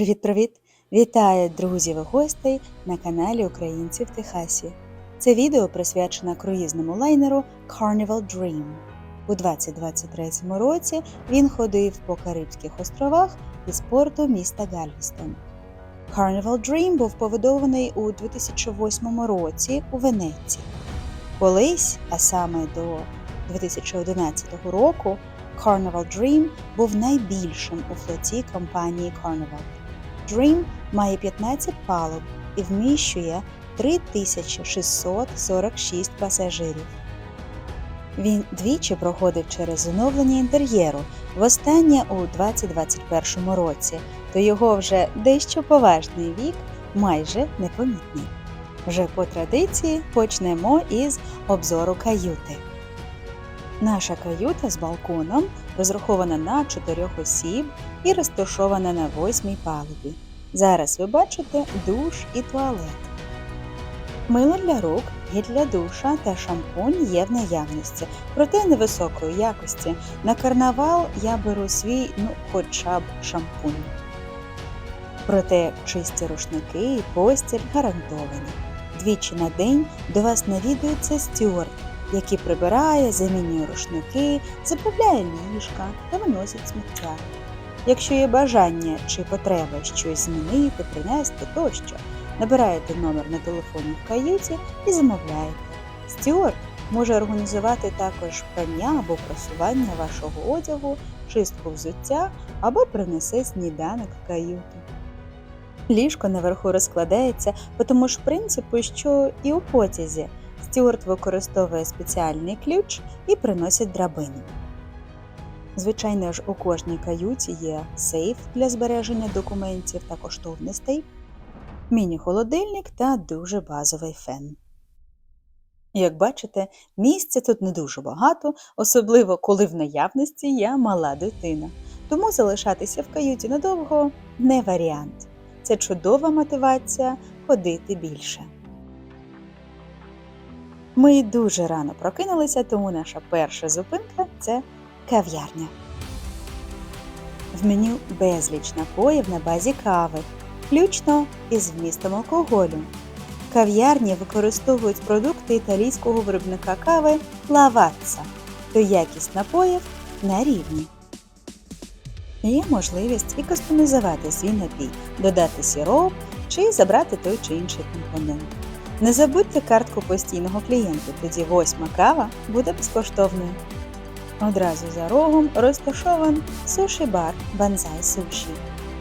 Привіт-привіт! Вітаю друзів і гостей на каналі Українці в Техасі. Це відео присвячено круїзному лайнеру Carnival Dream. У 2023 році він ходив по Карибських островах із порту міста Гальвестон. Carnival Dream був побудований у 2008 році у Венеції. Колись, а саме до 2011 року, Carnival Dream був найбільшим у флоті компанії Carnival. Dream має 15 палуб і вміщує 3646 пасажирів. Він двічі проходив через оновлення інтер'єру, востаннє у 2021 році, то його вже дещо поважний вік майже непомітний. Вже по традиції почнемо із обзору каюти. Наша каюта з балконом розрахована на 4 осіб і розташована на восьмій палубі. Зараз ви бачите душ і туалет. Мило для рук, гель для душа та шампунь є в наявності, проте невисокої якості. На карнавал я беру свій, ну, хоча б шампунь. Проте чисті рушники і постіль гарантовані. Двічі на день до вас навідується стюард, який прибирає, замінює рушники, заправляє ліжка та виносить сміття. Якщо є бажання чи потреба щось змінити, принести тощо, набираєте номер на телефоні в каюті і замовляєте. Стюарт може організувати також прання або просування вашого одягу, чистку взуття або принесе сніданок в каюту. Ліжко наверху розкладається по тому ж принципу, що і у потязі. Стюарт використовує спеціальний ключ і приносить драбину. Звичайно ж, у кожній каюті є сейф для збереження документів та коштовностей, міні-холодильник та дуже базовий фен. Як бачите, місця тут не дуже багато, особливо коли в наявності є мала дитина, тому залишатися в каюті надовго не варіант. Це чудова мотивація ходити більше. Ми дуже рано прокинулися, тому наша перша зупинка це кав'ярня. В меню безліч напоїв на базі кави, включно із вмістом алкоголю. Кав'ярні використовують продукти італійського виробника кави Лаватса, то якість напоїв на рівні. Є можливість і кастомізувати свій напій, додати сироп чи забрати той чи інший компонент. Не забудьте картку постійного клієнта, тоді восьма кава буде безкоштовною. Одразу за рогом розташован суші-бар Банзай Суші.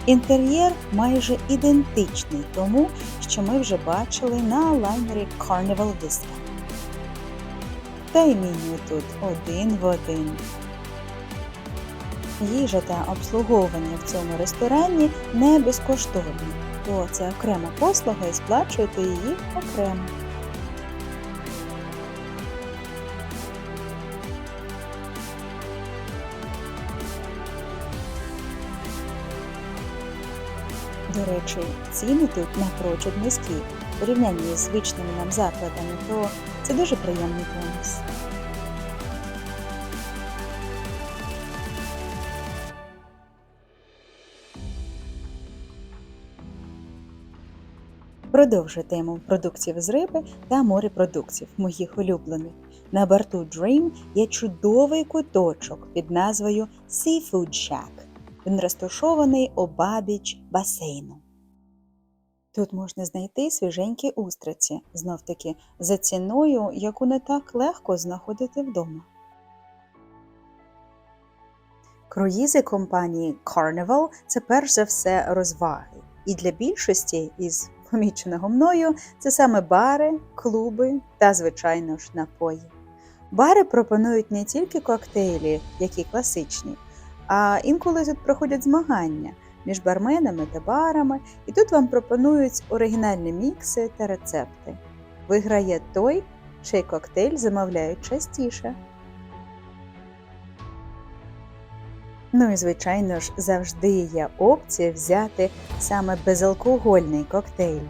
Інтер'єр майже ідентичний тому, що ми вже бачили на лайнері Carnival Vista. Та й меню тут один в один. Їжа та обслуговування в цьому ресторані не безкоштовні, то це окрема послуга і сплачуєте її окремо. До речі, ціни тут напрочуд низькі. В порівнянні з звичними нам закладами, то це дуже приємний бонус. Продовжу тему продуктів з риби та морепродуктів, моїх улюблених. На борту Dream є чудовий куточок під назвою Seafood Shack. Він розташований обабіч басейну. Тут можна знайти свіженькі устриці, знов таки за ціною, яку не так легко знаходити вдома. Круїзи компанії Carnival це перш за все розваги. І для більшості із поміченого мною це саме бари, клуби та, звичайно ж, напої. Бари пропонують не тільки коктейлі, які класичні, а інколи тут проходять змагання між барменами та барами, і тут вам пропонують оригінальні мікси та рецепти. Виграє той, чий коктейль замовляють частіше. Ну і, звичайно ж, завжди є опція взяти саме безалкогольний коктейль.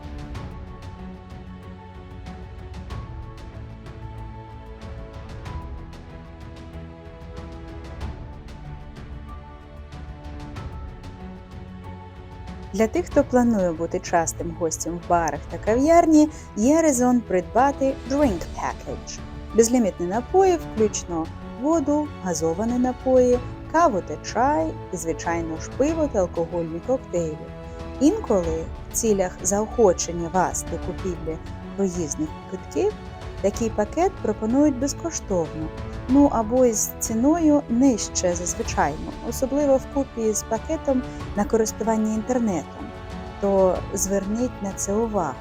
Для тих, хто планує бути частим гостем в барах та кав'ярні, є резон придбати Drink Package – безлімітні напої, включно воду, газовані напої, каву та чай і, звичайно ж, пиво та алкогольні коктейлі. Інколи в цілях заохочення вас до купівлі проїзних квитків такий пакет пропонують безкоштовно, ну або із ціною нижче за звичайну, особливо вкупі з пакетом на користування інтернетом. То зверніть на це увагу.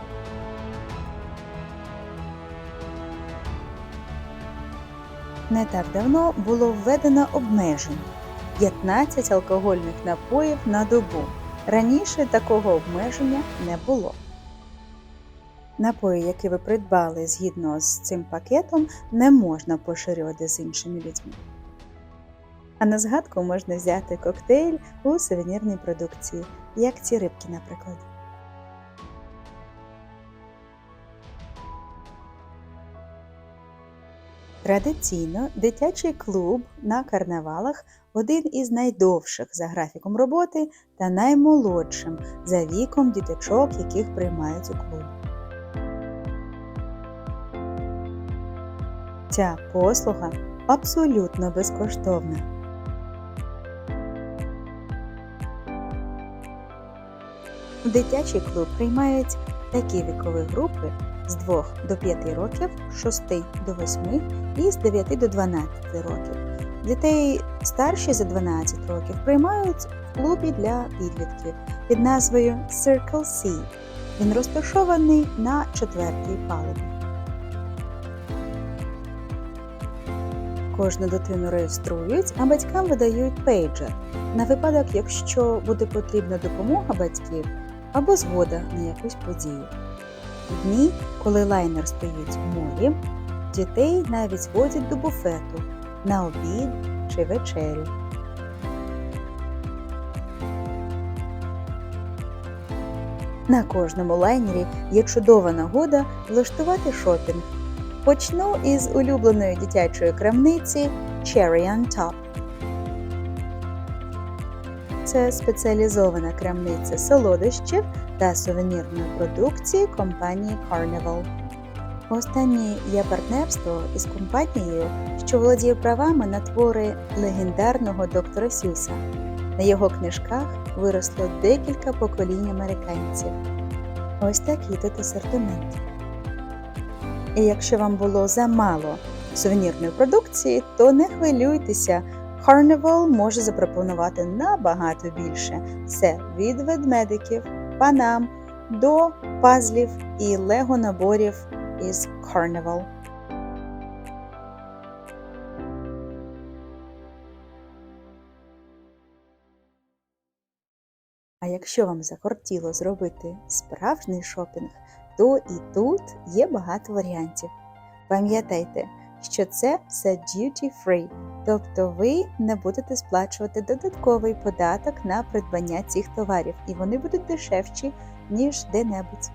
Не так давно було введено обмеження 15 алкогольних напоїв на добу. Раніше такого обмеження не було. Напої, які ви придбали згідно з цим пакетом, не можна поширювати з іншими людьми. А на згадку можна взяти коктейль у сувенірній продукції, як ці рибки, наприклад. Традиційно дитячий клуб на карнавалах один із найдовших за графіком роботи та наймолодшим за віком діточок, яких приймають у клуб. Ця послуга абсолютно безкоштовна. У дитячий клуб приймають такі вікові групи з 2 до 5 років, з 6 до 8 і з 9 до 12 років. Дітей старші за 12 років приймають в клубі для підлітків під назвою Circle C. Він розташований на четвертій палубі. Кожну дитину реєструють, а батькам видають пейджер на випадок, якщо буде потрібна допомога батьків або згода на якусь подію. В дні, коли лайнер стоїть в морі, дітей навіть водять до буфету на обід чи вечерю. На кожному лайнері є чудова нагода влаштувати шопінг. Почну із улюбленої дитячої крамниці Cherry on Top. Це спеціалізована крамниця солодощів та сувенірної продукції компанії Carnival. Останнє є партнерство із компанією, що володіє правами на твори легендарного доктора Сюса. На його книжках виросло декілька поколінь американців. Ось такий тут асортимент. І якщо вам було замало сувенірної продукції, то не хвилюйтеся. Carnival може запропонувати набагато більше. Це від ведмедиків, панам до пазлів і лего-наборів із Carnival. А якщо вам захотіло зробити справжній шопінг, то і тут є багато варіантів. Пам'ятайте, що це все duty free, тобто ви не будете сплачувати додатковий податок на придбання цих товарів, і вони будуть дешевші, ніж де-небудь.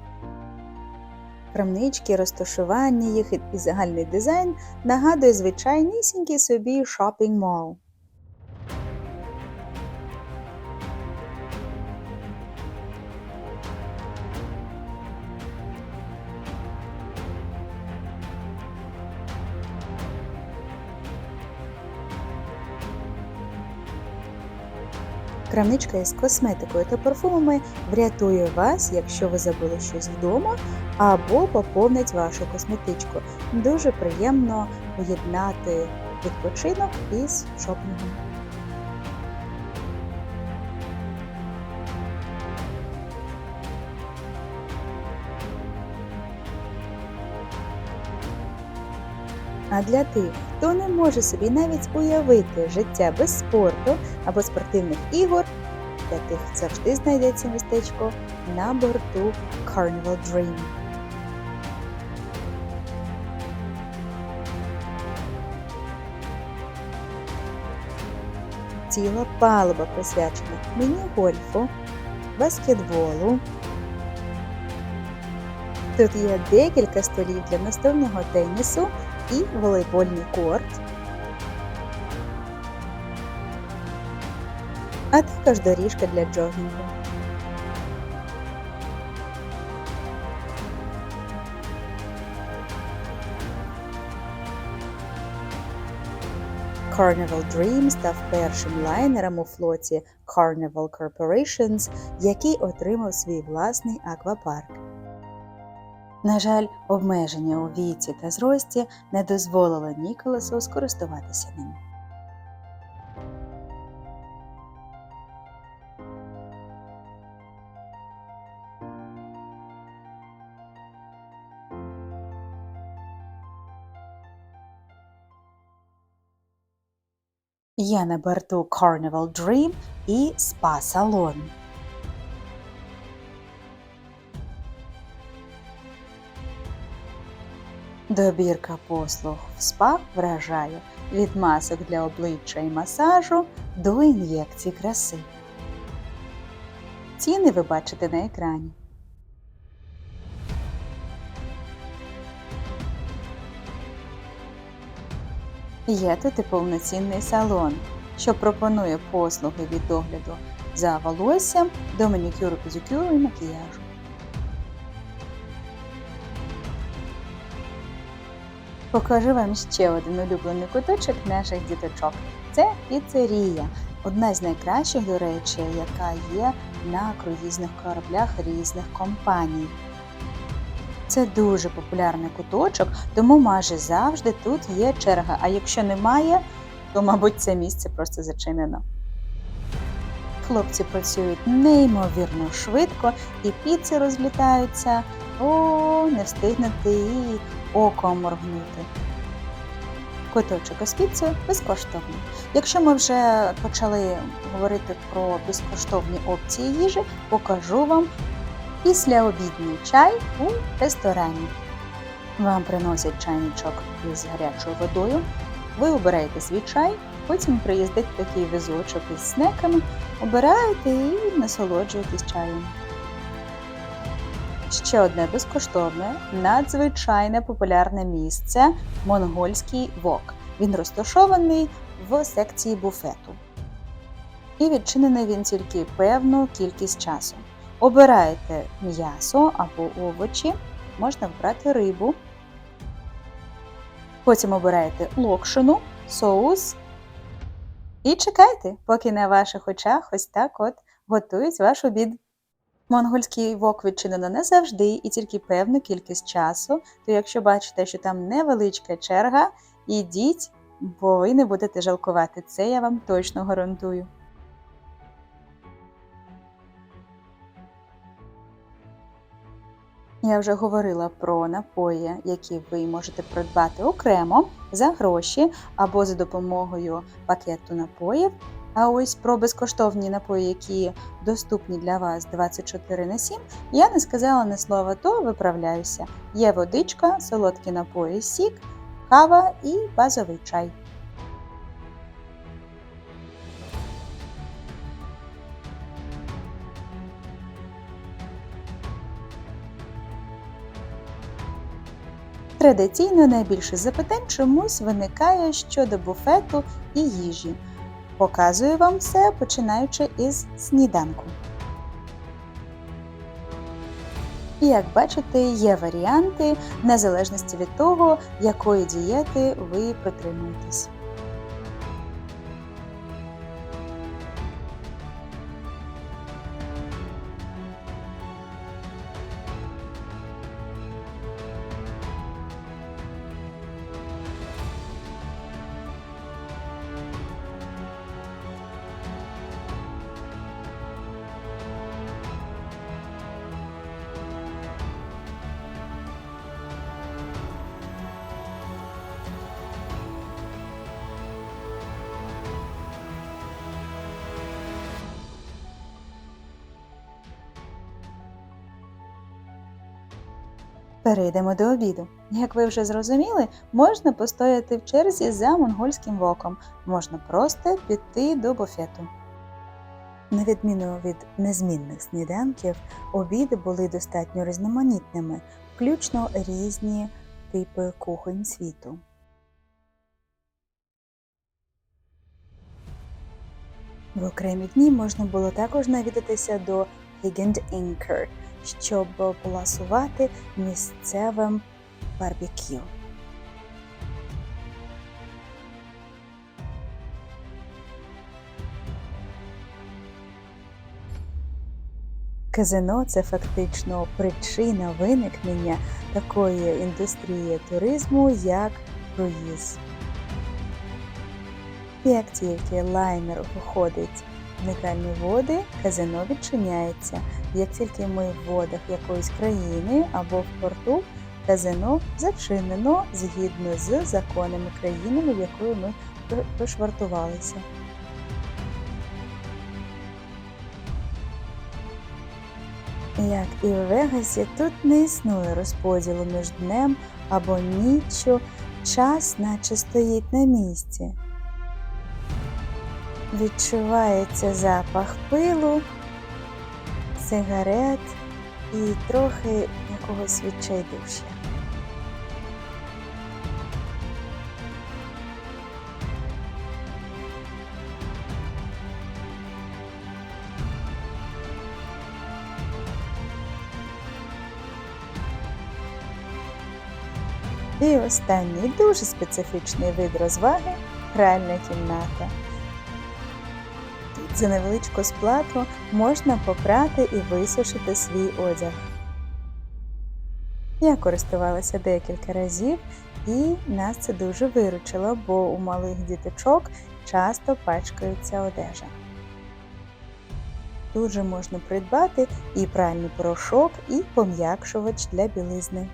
Крамнички, розташування їх і загальний дизайн нагадує звичайнісінький собі shopping mall. Крамничка із косметикою та парфумами врятує вас, якщо ви забули щось вдома, або поповнить вашу косметичку. Дуже приємно поєднати відпочинок із шопінгом. А для тих, хто не може собі навіть уявити життя без спорту або спортивних ігор, для тих завжди знайдеться містечко на борту Carnival Dream. Ціла палуба присвячена міні-гольфу, баскетболу. Тут є декілька столів для настольного тенісу і волейбольний корт, а також доріжка для джогінгу. Carnival Dream став першим лайнером у флоті Carnival Corporations, який отримав свій власний аквапарк. На жаль, обмеження у віці та зрості не дозволило Ніколасу скористуватися ним. Є на борту Carnival Dream і спа-салон. Добірка послуг в спа вражає від масок для обличчя і масажу до ін'єкцій краси. Ціни ви бачите на екрані. Є тут і повноцінний салон, що пропонує послуги від догляду за волоссям до манікюру, педикюру і макіяжу. Покажу вам ще один улюблений куточок наших діточок. Це піцерія, одна з найкращих, до речі, яка є на круїзних кораблях різних компаній. Це дуже популярний куточок, тому майже завжди тут є черга. А якщо немає, то, мабуть, це місце просто зачинено. Хлопці працюють неймовірно швидко, і піци розлітаються. О, не встигнути і оком моргнути. Куточок із піцею безкоштовний. Якщо ми вже почали говорити про безкоштовні опції їжі, покажу вам післяобідній чай у ресторані. Вам приносять чайничок із гарячою водою, ви обираєте свій чай, потім приїздить такий візочок із снеками, обираєте і насолоджуєтесь чаєм. Ще одне безкоштовне, надзвичайне популярне місце монгольський вок. Він розташований в секції буфету. І відчинений він тільки певну кількість часу. Обираєте м'ясо або овочі, можна вбрати рибу. Потім обираєте локшину, соус. І чекайте, поки на ваших очах ось так от готують ваш обід. Монгольський вок відчинено не завжди і тільки певну кількість часу, то якщо бачите, що там невеличка черга, ідіть, бо ви не будете жалкувати. Це я вам точно гарантую. Я вже говорила про напої, які ви можете придбати окремо за гроші або за допомогою пакету напоїв. А ось про безкоштовні напої, які доступні для вас 24 на 7, я не сказала ні слова, то виправляюся. Є водичка, солодкі напої, сік, кава і базовий чай. Традиційно найбільше запитань чомусь виникає щодо буфету і їжі. Показую вам все, починаючи із сніданку. І як бачите, є варіанти незалежності від того, якої дієти ви притримуєтесь. Перейдемо до обіду. Як ви вже зрозуміли, можна постояти в черзі за монгольським воком, можна просто піти до буфету. На відміну від незмінних сніданків, обіди були достатньо різноманітними, включно різні типи кухонь світу. В окремі дні можна було також навідатися до Higand Inker, щоб пласувати місцевим барбекю. Казино це фактично причина виникнення такої індустрії туризму, як круїз. Як тільки лайнер виходить в води, казино відчиняється. Як тільки ми в водах якоїсь країни або в порту, казино зачинено згідно з законами країни, в якої ми пришвартувалися. Як і в Вегасі, тут не існує розподілу між днем або ніччю, час наче стоїть на місці. Відчувається запах пилу, сигарет і трохи якогось відчайдушя. І останній дуже специфічний вид розваги гральна кімната. За невеличку сплату можна попрати і висушити свій одяг. Я користувалася декілька разів, і нас це дуже виручило, бо у малих діточок часто пачкається одежа. Тут же можна придбати і пральний порошок, і пом'якшувач для білизни.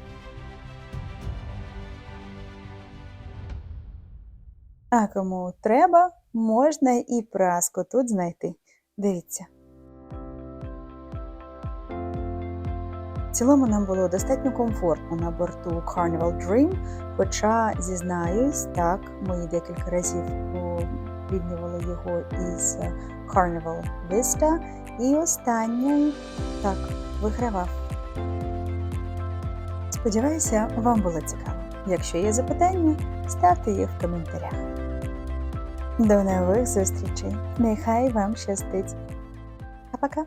А кому треба, можна і праску тут знайти. Дивіться. В цілому нам було достатньо комфортно на борту Carnival Dream, хоча, зізнаюсь, так, ми декілька разів порівнювали його із Carnival Vista, і останній так вигравав. Сподіваюся, вам було цікаво. Якщо є запитання, ставте їх в коментарях. До нових зустрічей! Нехай вам щастить! А пока!